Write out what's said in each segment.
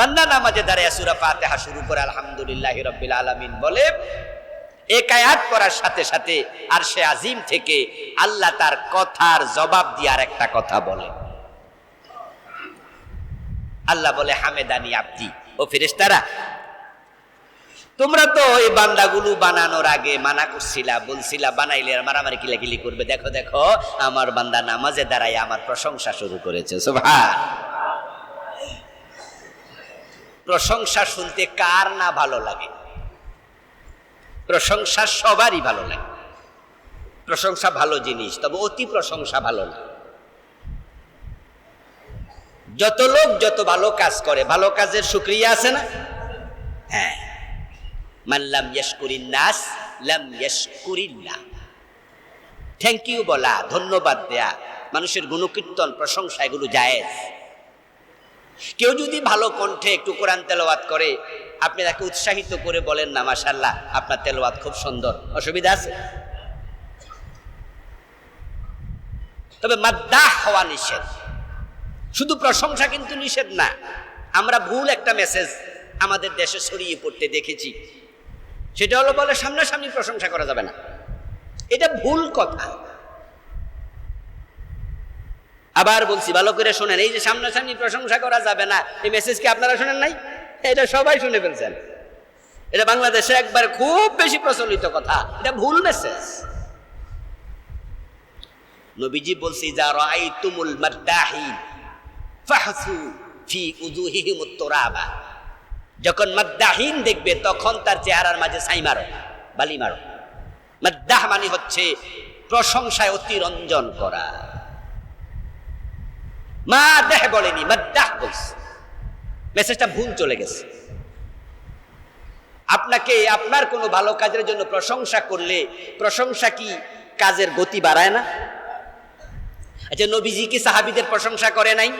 বান্দা নামাজে দাঁড়ায় সুরা ফাতিহা শুরু করে, আলহামদুলিল্লাহ রব্বিল আলামিন বলে, এক আয়াত করার সাথে সাথে আর সে আজিম থেকে আল্লাহ তার কথার জবাব দিয়ে আর একটা কথা বলে। আল্লাহ বলে, হামেদানি আব্দি, ও ফেরেশতারা, তোমরা তো এই বান্দাগুলো বানানোর আগে মানা করছিলা, বলছিলা, বানাইলে আর মারামারি কিলাকিলি করবে। দেখো দেখো, আমার বান্দা নামাজে দাঁড়ায় আমার প্রশংসা শুরু করেছে। সুবহান। প্রশংসা শুনতে কার না ভালো লাগে? প্রশংসা সবারই ভালো লাগে। প্রশংসা ভালো জিনিস, তবে অতি প্রশংসা ভালো না। যত লোক যত ভালো কাজ করে, ভালো কাজের সুক্রিয়া আছে না? হ্যাঁ। মাল্লাম ইয়াশকুরিন নাস, লাম ইয়াশকুরিল্লাহ থ্যাংক ইউ বলা, ধন্যবাদ দেয়া, মানুষের গুণকীর্তন, প্রশংসা, এগুলো জায়েজ। কেউ যদি ভালো কণ্ঠে একটু কোরআন তেলাওয়াত করে, আপনি তাকে উৎসাহিত করে বলেন না মাশাল্লাহ আপনার তেলাওয়াত খুব সুন্দর। অসুবিধা আছে? তবে মাদ্দাহ হওয়া নিষেধ। শুধু প্রশংসা কিন্তু নিষেধ না, আমরা ভুল একটা মেসেজ আমাদের দেশে ছড়িয়ে পড়তে দেখেছি। সেটা হলো বলে সামনাসামনি প্রশংসা করা যাবে না। এটা ভুল কথা। আবার বলছি, ভালো করে শোনেন, এই যে সামনাসামনি প্রশংসা করা যাবে না, এই মেসেজ কি আপনারা শোনেন নাই? এটা সবাই শুনে ফেলছেন। এটা বাংলাদেশে একবার খুব বেশি প্রচলিত কথা। এটা ভুল মেসেজ নবীজি বলছি যা রাআইতুমুল মাদ্দাহিন ফাহসু ফি যখন মাদ্দাহিন দেখবে, তখন তার চেহারার মাঝে ছাই মারো, বালি মারো। মাদ্দাহ মানে হচ্ছে প্রশংসায় অতিরঞ্জন করা। মা দেহ বলেনি মেসেজটা ভুল চলে গেছে। আপনাকে আপনার কোনো ভালো কাজের জন্য প্রশংসা করলে, প্রশংসা কি কাজের গতি বাড়ায় না? আচ্ছা নবীজি কি সাহাবিদের প্রশংসা করে নাই?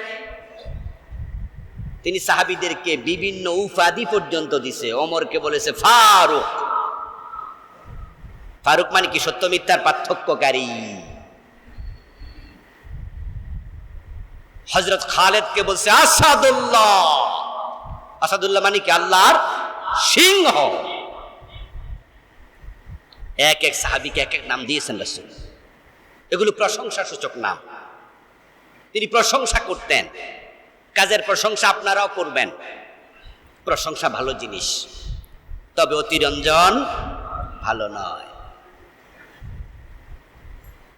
তিনি সাহাবিদেরকে বিভিন্ন উপাধি পর্যন্ত দিছে। অমরকে বলেছে, ফারুক। ফারুক মানে কি সত্য মিথ্যার পার্থক্যকারী? হজরত খালেদকে বলছে, আসাদুল্লাহ। আসাদুল্লাহ মানে কি? আল্লাহর সিংহ। এক এক সাহাবিকে এক এক নাম দিয়েছেন রসুল। এগুলো প্রশংসা সূচক নাম। তিনি প্রশংসা করতেন। কাজের প্রশংসা আপনারাও করবেন। প্রশংসা ভালো জিনিস। তবে অতিরঞ্জন ভালো নয়।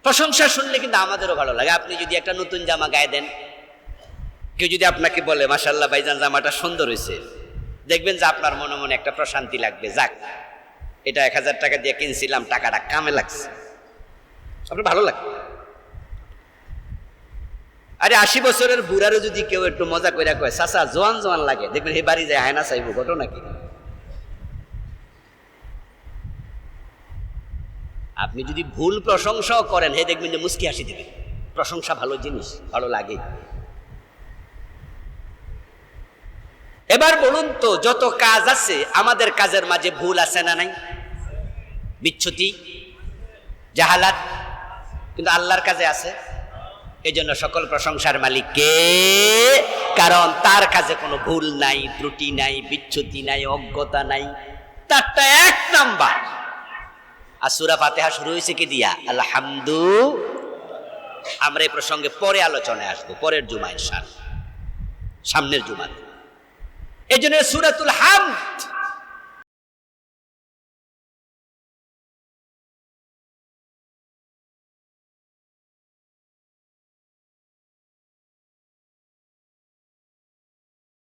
প্রশংসা শুনলে কিন্তু আমাদেরও ভালো লাগে। আপনি যদি একটা নতুন জামা গায়ে দেন কেউ যদি আপনাকে বলে মাসাল্লাহ ভাইজান জামাটা সুন্দর হয়েছে দেখবেন যে আপনার মনে মনে একটা প্রশান্তি লাগবে। যাক, এটা এক হাজার টাকা দিয়ে কিনছিলাম, টাকাটা কামে লাগছে। আপনার ভালো লাগবে। আরে, আশি বছরের বুড়ারও যদি কেউ একটু মজা করে কয়, চাচা, জোয়ান জোয়ান লাগে। দেখবেন এই বাড়ি যায় আয়না চাইব, ঘটনা কি? আপনি যদি ভুল প্রশংসাও করেন, হে দেখবেন যে মুস্কি হাসি দিবে প্রশংসা ভালো জিনিস, ভালো লাগে। এবার বলুন তো, যত কাজ আছে, আমাদের কাজের মাঝে ভুল আছে না নাই? বিচ্ছুতি, জাহালাত, কিন্তু আল্লাহর কাজে আছে। এই জন্য সকল প্রশংসার মালিক কে? কারণ তার কাছে কোনো ভুল নাই, ত্রুটি নাই, বিচ্ছুতি নাই, অজ্ঞতা নাই। তারটা এক নাম্বার। আর সুরা ফাতেহা শুরু হয়েছে কি দিয়া? আলহামদু আমরা এই প্রসঙ্গে পরে আলোচনায় আসব, পরের জুমায় সার সামনের জুমায় এই জন্য সুরাতুল হামদ